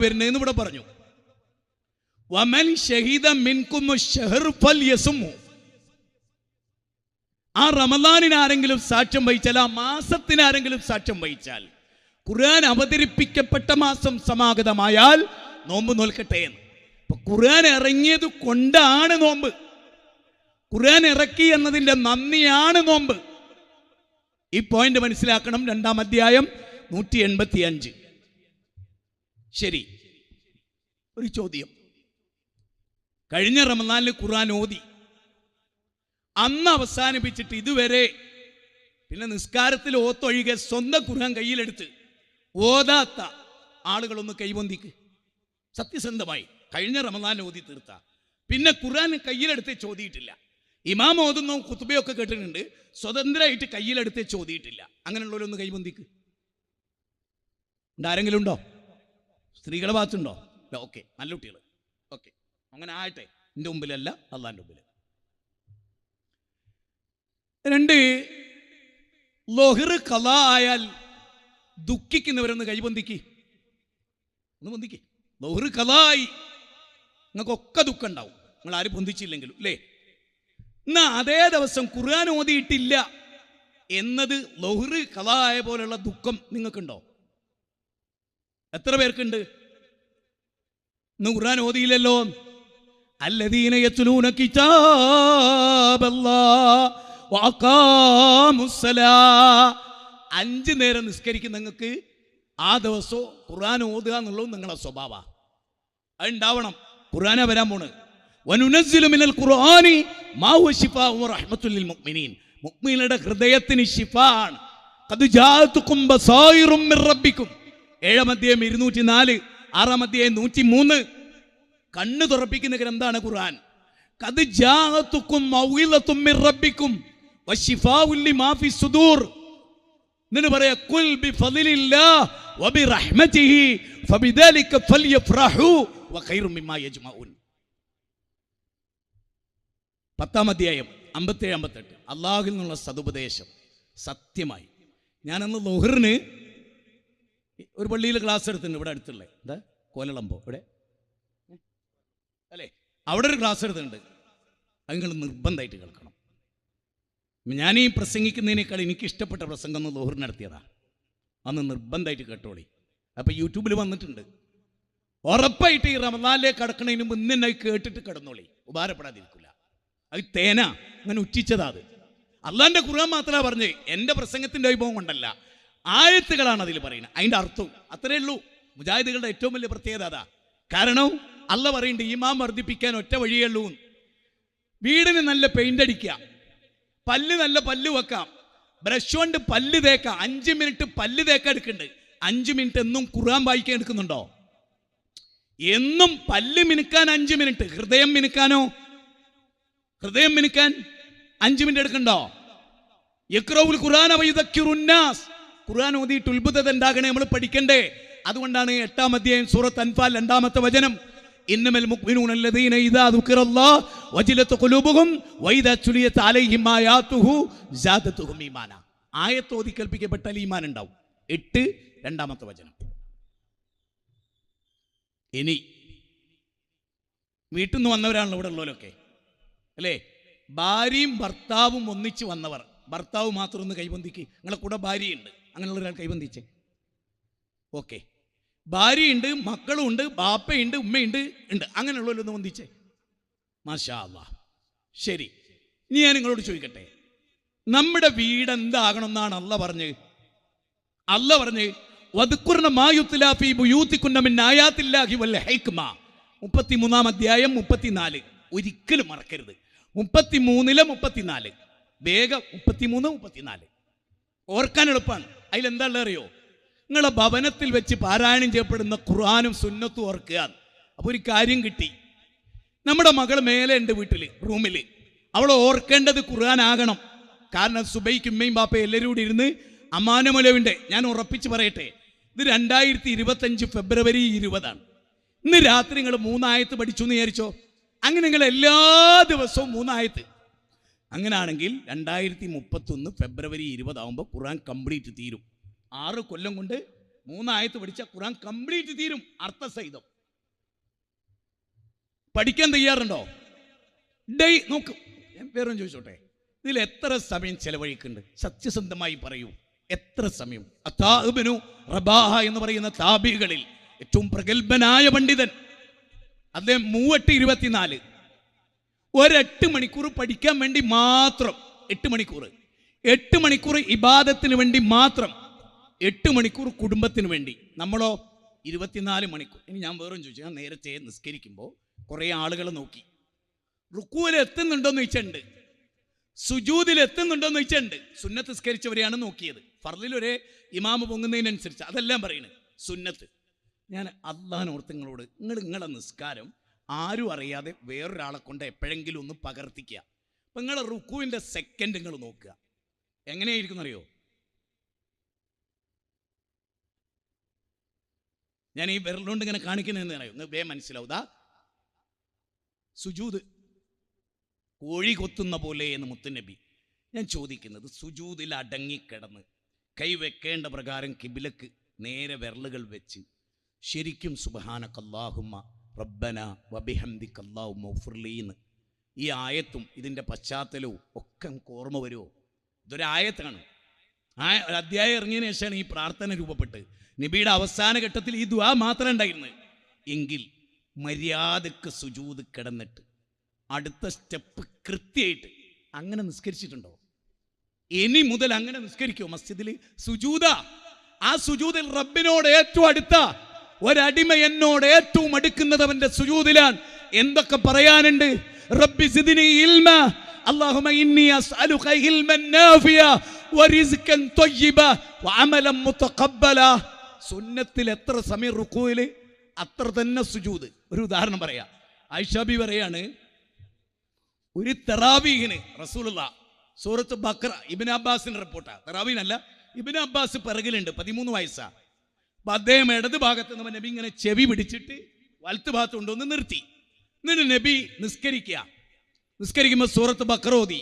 വരുന്നതെന്ന് ഇവിടെ പറഞ്ഞു. വമൻ ഷഹീദ ഫൽ ആ റമദാനിന് ആരെങ്കിലും സാക്ഷ്യം വഹിച്ചാൽ ആ മാസത്തിന് ആരെങ്കിലും സാക്ഷ്യം വഹിച്ചാൽ ഖുർആൻ അവതരിപ്പിക്കപ്പെട്ട മാസം സമാഗതമായാൽ നോമ്പ് നോൽക്കട്ടെ എന്ന്. ഖുർആൻ ഇറങ്ങിയത് കൊണ്ടാണ് നോമ്പ്. ഖുർആൻ ഇറക്കി എന്നതിന്റെ നന്ദിയാണ് നോമ്പ്. ഈ പോയിന്റ് മനസ്സിലാക്കണം. രണ്ടാം അധ്യായം നൂറ്റി എൺപത്തി അഞ്ച് ശരി. ഒരു ചോദ്യം. കഴിഞ്ഞ റമദാനിൽ ഖുർആൻ ഓതി. അന്ന് അവസാനിപ്പിച്ചിട്ട് ഇതുവരെ പിന്നെ നിസ്കാരത്തിൽ ഓത്തൊഴികെ സ്വന്തം ഖുർആൻ കയ്യിലെടുത്ത് ഓതാത്ത ആളുകളൊന്ന് കൈവന്തിക്ക്. സത്യസന്ധമായി കഴിഞ്ഞ റമദാൻ ഓതി തീർത്ത. പിന്നെ ഖുർആൻ കയ്യിലെടുത്ത് ചോദിയിട്ടില്ല. ഇമാം ഓതുന്നു കുത്തുബയൊക്കെ കേട്ടിട്ടുണ്ട്. സ്വതന്ത്രമായിട്ട് കയ്യിലെടുത്ത് ചോദിയിട്ടില്ല. അങ്ങനെയുള്ളവരൊന്ന് കൈവന്തിക്ക്. ആരെങ്കിലും ഉണ്ടോ? സ്ത്രീകളെ ഭാഗത്തുണ്ടോ? ഇല്ല ഓക്കെ നല്ല കുട്ടികൾ ഓക്കെ അങ്ങനെ ആകട്ടെ. എന്റെ മുമ്പിലല്ല അള്ളാന്റെ മുമ്പിൽ രണ്ട് ലൊഹിർ കല ആയാൽ ദുഃഖിക്കുന്നവരൊന്ന് കൈബന്ധിക്ക്. ഒന്ന് ബന്ധിക്ക്. ലൊഹിർ കലായി നിങ്ങൾക്കൊക്കെ ദുഃഖം ഉണ്ടാവും നിങ്ങൾ ആരും ബന്ധിച്ചില്ലെങ്കിലും അല്ലേ? എന്നാ അതേ ദിവസം ഖുർആൻ ഓതിയിട്ടില്ല എന്നത് ലൊഹിർ ആയ പോലുള്ള ദുഃഖം നിങ്ങൾക്കുണ്ടോ? എത്ര പേർക്കുണ്ട്? ഇന്ന് ഖുർആൻ ഓതിയില്ലല്ലോ. അല്ലദീന യത്ലൂന അഞ്ച് നേരം നിസ്കരിക്കുന്ന നിങ്ങൾക്ക് ആ ദിവസവും ഖുർആൻ ഓതുക എന്നുള്ളത് നിങ്ങളുടെ സ്വഭാവമാണ് അതുണ്ടാവണം ഖുർആനെ വരാൻ പോണ്. വനുനസിലുമിനൽ ഖുർആാനി മാവു ഷിഫാ റഹ്മത്തുല്ലിൽ മുക്മിനീൻ മുക്മിനുടെ ഹൃദയത്തിന് ഷിഫാണ് അത് ജാത്തുക്കും ബസായിറും റബ്ബിക്കും. ഏഴമധ്യം ഇരുന്നൂറ്റി നാല് ആറാം അധ്യായം നൂറ്റി മൂന്ന് കണ്ണ് തുറപ്പിക്കുന്ന ഗ്രന്ഥാണ് ഖുർആൻ. കത് ജാഹത്തുക്കും റബ്ബിക്കും മാഫി സുദൂർ. എന്നിട്ട് പറയാ കുൽ ബി ഫളിലില്ലാഹ് വബി റഹ്മതിഹി ഫബിദാലിക ഫൽയഫ്റഹു വഖൈറു മിമ്മാ യജ്മഊൻ. പത്താം അധ്യായം അമ്പത്തേഴ് അമ്പത്തെട്ട്. അള്ളാഹുവിൽ നിന്നുള്ള സതുപദേശം സത്യമായി. ഞാനന്ന് ലോഹറിന് ഒരു പള്ളിയിൽ ക്ലാസ് എടുത്തിട്ടുണ്ട് ഇവിടെ അടുത്തുള്ള. എന്താ? കോലളമ്പോ. ഇവിടെ? അല്ലേ? അവിടെ ഒരു ക്ലാസ് എടുത്തിട്ടുണ്ട്. അത് നിങ്ങൾ നിർബന്ധമായിട്ട് കേൾക്കണം. ഞാൻ ഈ പ്രസംഗിക്കുന്നതിനേക്കാൾ എനിക്ക് ഇഷ്ടപ്പെട്ട പ്രസംഗം ഒന്ന് ലോഹർ നടത്തിയതാ. അന്ന് നിർബന്ധമായിട്ട് കേട്ടോളി. അപ്പം യൂട്യൂബിൽ വന്നിട്ടുണ്ട്. ഉറപ്പായിട്ട് ഈ റമദാനിലേക്ക് കടക്കണതിന് മുമ്പ് ഇന്ന് കേട്ടിട്ട് കിടന്നോളി. ഉപകാരപ്പെടാതിരിക്കില്ല അത് തേന. അങ്ങനെ ഉറ്റിച്ചതാ അത്. അള്ളാന്റെ ഖുർആൻ മാത്രമേ പറഞ്ഞത്. എന്റെ പ്രസംഗത്തിന്റെ വൈഭവം കൊണ്ടല്ല. ആയത്തുകളാണ് അതിൽ പറയുന്നത്. അതിന്റെ അർത്ഥവും അത്രേ ഉള്ളൂ. മുജാഹിദുകളുടെ ഏറ്റവും വലിയ പ്രത്യേകത അതാ. കാരണം അല്ല പറയുന്നുണ്ട് ഇമാം വർദ്ധിപ്പിക്കാൻ ഒറ്റ വഴിയേ ഉള്ളൂ. വീടിന് നല്ല പെയിന്റ് അടിക്കാം. പല്ല് നല്ല പല്ല് വെക്കാം. ബ്രഷ് കൊണ്ട് പല്ല് തേക്കാം. അഞ്ച് മിനിറ്റ് പല്ല് തേക്കാൻ എടുക്കുന്നുണ്ട് അഞ്ച് മിനിറ്റ് എന്നും ഖുർആൻ വായിക്കാൻ എടുക്കുന്നുണ്ടോ? എന്നും പല്ല് മിനുക്കാൻ അഞ്ച് മിനിറ്റ് ഹൃദയം മിനുക്കാനോ? ഹൃദയം മിനുക്കാൻ അഞ്ച് മിനിറ്റ് എടുക്കണ്ടോ? യക്രൗൽ ഖുർആൻ അവയുദക്കിറുന്നാസ് ഖുർആൻ ഓതിയിട്ട് ഉത്ഭുതത ഉണ്ടാകണേ നമ്മൾ പഠിക്കണ്ടേ? അതുകൊണ്ടാണ് എട്ടാം അധ്യായം സൂറത്ത് അൻഫാൽ രണ്ടാമത്തെ വചനം. അല്ലദീന ഇദാ ദുക്കിറല്ലാഹ് വജിലത്ത് ഖുലൂബുഹും വഇദാ തുലിയത് അലൈഹിം ആയാതുഹു സാദത്തുഹും ഈമാന. ആയത്ത് ഓതി കൽപ്പിക്കപ്പെട്ടാൽ ഈമാൻ ഉണ്ടാവും. എട്ട് രണ്ടാമത്തെ വചനം. ഇനി വീട്ടിൽ നിന്ന് വന്നവരാണല്ലോ ഇവിടെ ഉള്ളവരൊക്കെ. അല്ലേ? ഭാര്യയും ഭർത്താവും ഒന്നിച്ച് വന്നവർ. ഭർത്താവ് മാത്രം ഒന്ന് കൈബന്ധിക്ക്. നിങ്ങളെ കൂടെ ഭാര്യയുണ്ട്. അങ്ങനെയുള്ള ഒരാൾ കൈബന്ധിച്ചേ. ഓക്കെ. ഭാര്യയുണ്ട് മക്കളും ഉണ്ട് ബാപ്പയുണ്ട് ഉമ്മയുണ്ട് ഉണ്ട്. അങ്ങനെയുള്ളവരൊന്ന് വന്ദിച്ചേ. മാഷാ അല്ലാ ശരി. ഇനി ഞാൻ നിങ്ങളോട് ചോദിക്കട്ടെ. നമ്മുടെ വീട് എന്താകണം എന്നാണ് അല്ല പറഞ്ഞ് അല്ല പറഞ്ഞ് വധുക്കുറിന് മായുത്തിലാഫി ബുയൂത്തിക്കുന്ന മിൻ ആയാത്തില്ലാഹി വൽ ഹൈക്മ. മുപ്പത്തിമൂന്നാം അധ്യായം മുപ്പത്തിനാല്. ഒരിക്കലും മറക്കരുത്. മുപ്പത്തിമൂന്നിലെ മുപ്പത്തിനാല്. വേഗം മുപ്പത്തിമൂന്ന് മുപ്പത്തിനാല്. ഓർക്കാൻ എളുപ്പമാണ് അതിലെന്താ അറിയോ നിങ്ങളെ ഭവനത്തിൽ വെച്ച് പാരായണം ചെയ്യപ്പെടുന്ന ഖുർആാനും സുന്നത്തും ഓർക്കുക അപ്പോൾ ഒരു കാര്യം കിട്ടി. നമ്മുടെ മകൾ മേലെ ഉണ്ട് വീട്ടിൽ റൂമിൽ അവൾ ഓർക്കേണ്ടത് ഖുർആൻ ആകണം കാരണം സുബൈക്ക് ഉമ്മയും ബാപ്പയും എല്ലാവരും കൂടി ഇരുന്ന് അമാനമലവിന്റെ ഞാൻ ഉറപ്പിച്ച് പറയട്ടെ ഇത് രണ്ടായിരത്തി ഇരുപത്തഞ്ച് ഫെബ്രുവരി ഇരുപതാണ്. ഇന്ന് രാത്രി നിങ്ങൾ മൂന്നായത്ത് പഠിച്ചു എന്ന് വിചാരിച്ചോ? അങ്ങനെ നിങ്ങൾ എല്ലാ ദിവസവും മൂന്നായത്ത്. അങ്ങനെയാണെങ്കിൽ രണ്ടായിരത്തി മുപ്പത്തൊന്ന് ഫെബ്രുവരി ഇരുപതാവുമ്പോൾ ഖുർആൻ കംപ്ലീറ്റ് തീരും. ആറ് കൊല്ലം കൊണ്ട് മൂന്നായത്ത് പഠിച്ച ഖുറാൻ കംപ്ലീറ്റ് തീരും അർത്ഥസഹിതം. പഠിക്കാൻ തയ്യാറുണ്ടോ? ഡേ നോക്ക് ഞാൻ പേരും ചോദിച്ചോട്ടെ. ഇതിൽ എത്ര സമയം ചെലവഴിക്കുന്നുണ്ട്? സത്യസന്ധമായി പറയൂ. എത്ര സമയം? അത്താബിനു റബാഹ എന്ന് പറയുന്ന താബികളിൽ ഏറ്റവും പ്രഗത്ഭനായ പണ്ഡിതൻ. അദ്ദേഹം മൂവട്ട് ഇരുപത്തിനാല്. ഒരെട്ട് മണിക്കൂർ പഠിക്കാൻ വേണ്ടി മാത്രം. എട്ട് മണിക്കൂർ. എട്ട് മണിക്കൂർ ഇബാദത്തിന് വേണ്ടി മാത്രം. എട്ട് മണിക്കൂർ കുടുംബത്തിന് വേണ്ടി. നമ്മളോ ഇരുപത്തിനാല് മണിക്കൂർ. ഇനി ഞാൻ വേറും ചോദിച്ചു. ഞാൻ നേരത്തെ നിസ്കരിക്കുമ്പോൾ കുറേ ആളുകൾ നോക്കി. റുക്കുവിൽ എത്തുന്നുണ്ടോന്ന് ചോദിച്ചിട്ടുണ്ട്. സുജൂതിൽ എത്തുന്നുണ്ടോന്ന് ചോദിച്ചിട്ടുണ്ട്. സുന്നത്ത് നിസ്കരിച്ചവരെയാണ് നോക്കിയത്. ഫർദിൽ ഒരേ ഇമാമ് പൊങ്ങുന്നതിനനുസരിച്ച്. അതെല്ലാം പറയുന്നത് സുന്നത്ത്. ഞാൻ അള്ളഹാനോർത്ത് നിങ്ങളോട് നിങ്ങൾ നിങ്ങളെ നിസ്കാരം ആരും അറിയാതെ വേറൊരാളെ കൊണ്ട് എപ്പോഴെങ്കിലും ഒന്ന് പകർത്തിക്കുക. അപ്പം നിങ്ങൾ റുക്കുവിന്റെ സെക്കൻഡ് നിങ്ങൾ നോക്കുക. എങ്ങനെയായിരിക്കും അറിയോ? ഞാൻ ഈ വിരലുകൊണ്ട് ഇങ്ങനെ കാണിക്കുന്നതെന്ന് അറിയോ? നിങ്ങൾ വേ മനസ്സിലാവുക സുജൂത് കോഴി കൊത്തുന്ന പോലെ എന്ന് മുത്തുനബി. ഞാൻ ചോദിക്കുന്നത് സുജൂതിൽ അടങ്ങിക്കിടന്ന് കൈവെക്കേണ്ട പ്രകാരം കിബിലക്ക് നേരെ വിരലുകൾ വെച്ച് ശരിക്കും സുബഹാനക്കല്ലാഹുമ്മ റബ്ബന വബിഹംദിക് അള്ളാഹു മൗഫുർലീന്ന് ഈ ആയത്തും ഇതിന്റെ പശ്ചാത്തലവും ഒക്കെ ഓർമ്മ വരുമോ ഇതൊരായത്താണ് ആ ഒരു അധ്യായം ഇറങ്ങിയതിന് ശേഷമാണ് ഈ പ്രാർത്ഥന രൂപപ്പെട്ട്. നബിയുടെ അവസാന ഘട്ടത്തിൽ ഈ ദുആ മാത്രമേ ഉണ്ടായിരുന്നത് എങ്കിൽ മര്യാദയ്ക്ക് സുജൂത് കിടന്നിട്ട് അടുത്ത സ്റ്റെപ്പ് കൃത്യമായിട്ട് അങ്ങനെ നിസ്കരിച്ചിട്ടുണ്ടോ? ഇനി മുതൽ അങ്ങനെ നിസ്കരിക്കോ? മസ്ജിദിൽ സുജൂത ആ സുജൂതിൽ റബ്ബിനോട് ഏറ്റവും അടുത്ത ഒരടിമ എന്നോട് ഏറ്റവും അടുക്കുന്നത് അവന്റെ സുജൂതിലാണ് എന്തൊക്കെ പറയാനുണ്ട് റബ്ബി സിദിനി ഇൽമ اللهم إني أسألك علما نافعا ورزقا طيبا وعملا متقبلا സുന്നത്തിൽ എത്ര സമയം റുക്കുവിൽ അത്ര തന്നെ സുജൂത് ഒരു ഉദാഹരണം പറയാം ഐഷാബി പറയാണ് ഒരു തെറാവീഹിന് റസൂലുള്ള സൂറത്ത് ബക്ര ഇബിൻ അബ്ബാസിന്റെ റിപ്പോർട്ടാ തെറാവീനല്ല ഇബിൻ അബ്ബാസ് പിറകിലുണ്ട് പതിമൂന്ന് വയസ്സാ അപ്പൊ അദ്ദേഹം ഇടത് ഭാഗത്ത് നിന്ന് നബി ഇങ്ങനെ ചെവി പിടിച്ചിട്ട് വലത്ത് ഭാഗത്ത് കൊണ്ടുവന്ന് നിർത്തി. എന്നിട്ട് നബി നിസ്കരിക്കുക നിസ്കരിക്കുമ്പോൾ സൂറത്ത് ബക്രോതി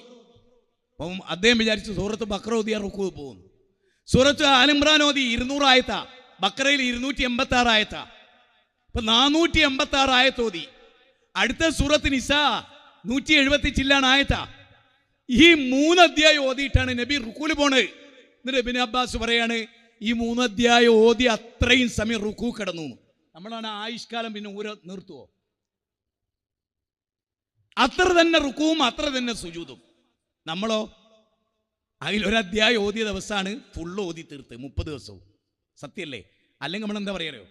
അപ്പം അദ്ദേഹം വിചാരിച്ചു സൂറത്ത് ബക്രോതി റുക്കു പോകുന്നു. സൂറത്ത് ആലിമ്രാനോതി ഓതി ഇരുന്നൂറ് ആയത്താ. ബക്രയിൽ ഇരുന്നൂറ്റി എൺപത്തി ആറായത്ത അപ്പൊ നാനൂറ്റി എൺപത്തി ആറായത്തോതി അടുത്ത സൂറത്ത് നിസ നൂറ്റി എഴുപത്തി ചില്ലാണ് ആയത്താ. ഈ മൂന്ന് അധ്യായം ഓതിയിട്ടാണ് നബി റുക്കൂൽ പോണത്. എന്നിട്ട് നബിൻ അബ്ബാസ് പറയാണ് ഈ മൂന്നധ്യായം ഓതി അത്രയും സമയം റുക്കു കിടന്നു. നമ്മളാണ് ആയുഷ്കാലം പിന്നെ ഊര നിർത്തുവോ? അത്ര തന്നെ റുക്കുവും അത്ര തന്നെ സുജൂതും. നമ്മളോ? അതിലൊരധ്യായം ഓതിയ ദിവസമാണ് ഫുള്ള് ഓതി തീർത്ത് മുപ്പത് ദിവസവും. സത്യല്ലേ? അല്ലെങ്കിൽ നമ്മൾ എന്താ പറയാറോ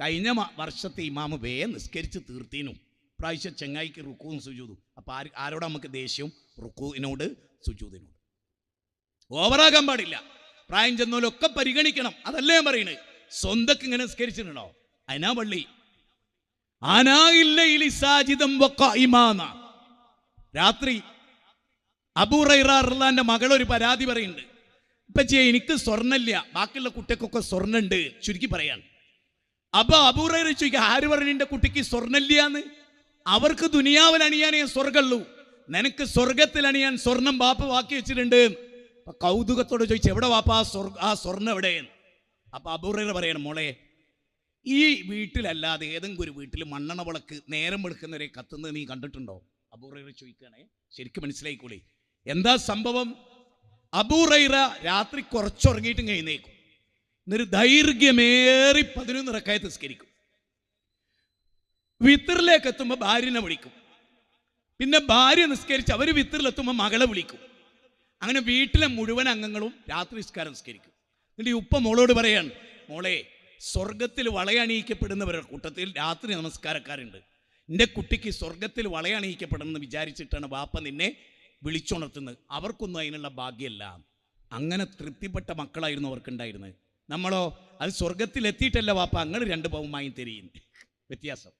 കഴിഞ്ഞ വർഷത്തെ ഇമാമ വേ നിസ്കരിച്ച് തീർത്തീനു. പ്രാവശ്യം ചെങ്ങായിക്ക് റുക്കുവും സുജൂതും. അപ്പൊ ആര് ആരോട് നമുക്ക് ദേഷ്യവും റുക്കുവിനോട് സുജൂതിനോട്. ഓവറാകാൻ പാടില്ല. പ്രായം ചെന്നോലൊക്കെ പരിഗണിക്കണം. അതല്ലേ ഞാൻ പറയുന്നത് സ്വന്തക്ക് ഇങ്ങനെ നിസ്കരിച്ചിട്ടുണ്ടോ? അതിനാ പള്ളി. രാത്രി അബൂറൈറാറിന്റെ മകൾ ഒരു പരാതി പറയുന്നുണ്ട്. ഇപ്പച്ചേ എനിക്ക് സ്വർണമില്ല. ബാക്കിയുള്ള കുട്ടിക്കൊക്കെ സ്വർണുണ്ട് ചുരുക്കി പറയാൻ. അപ്പൊ അബൂറൈറ ചോദിക്കുക ആര് പറഞ്ഞിന്റെ കുട്ടിക്ക് കുട്ടിക്ക് സ്വർണമില്ലാന്ന്? അവർക്ക് ദുനിയാവിൽ അണിയാനേ സ്വർഗമുള്ളൂ. നിനക്ക് സ്വർഗത്തിൽ അണിയാൻ സ്വർണം ബാപ്പ ബാക്കി വെച്ചിട്ടുണ്ട്. അപ്പൊ കൗതുകത്തോട് ചോദിച്ചു എവിടെ വാപ്പാ? സ്വർഗ ആ സ്വർണം എവിടെയെന്ന് അപ്പൊ അബൂറൈറ പറയണം മോളെ ഈ വീട്ടിലല്ലാതെ ഏതെങ്കിലും ഒരു വീട്ടിൽ മണ്ണെണ്ണ വിളക്ക് നേരം വെളുക്കുന്നവരെ കത്തുന്നത് നീ കണ്ടിട്ടുണ്ടോ? അബൂറൈറ ചോദിക്കുകയാണേ. ശരിക്കും മനസ്സിലായിക്കോളി എന്താ സംഭവം? അബൂറൈറ രാത്രി കുറച്ചുറങ്ങിയിട്ടും കഴിഞ്ഞേക്കും എന്നൊരു ദൈർഘ്യമേറി പതിനൊന്ന് ഇറക്കായി നിസ്കരിക്കും. വിത്തറിലേക്ക് എത്തുമ്പോൾ ഭാര്യനെ വിളിക്കും. പിന്നെ ഭാര്യ നിസ്കരിച്ച് അവർ വിത്തറിലെത്തുമ്പോൾ മകളെ വിളിക്കും. അങ്ങനെ വീട്ടിലെ മുഴുവൻ അംഗങ്ങളും രാത്രി നിസ്കാരം നിസ്കരിക്കും. എന്നിട്ട് ഈ ഉപ്പ മോളോട് പറയാണ് മോളെ സ്വർഗത്തിൽ വളയണിയിക്കപ്പെടുന്നവരുടെ കൂട്ടത്തിൽ രാത്രി നമസ്കാരക്കാരുണ്ട്. എന്റെ കുട്ടിക്ക് സ്വർഗത്തിൽ വളയണിയിക്കപ്പെടണമെന്ന് വിചാരിച്ചിട്ടാണ് വാപ്പ നിന്നെ വിളിച്ചുണർത്തുന്നത്. അവർക്കൊന്നും അതിനുള്ള ഭാഗ്യമല്ല അങ്ങനെ തൃപ്തിപ്പെട്ട മക്കളായിരുന്നു അവർക്കുണ്ടായിരുന്നത്. നമ്മളോ അത് സ്വർഗത്തിലെത്തിയിട്ടല്ല വാപ്പ അങ്ങനെ രണ്ട് പവുമായും തിരിയുന്നു വ്യത്യാസം.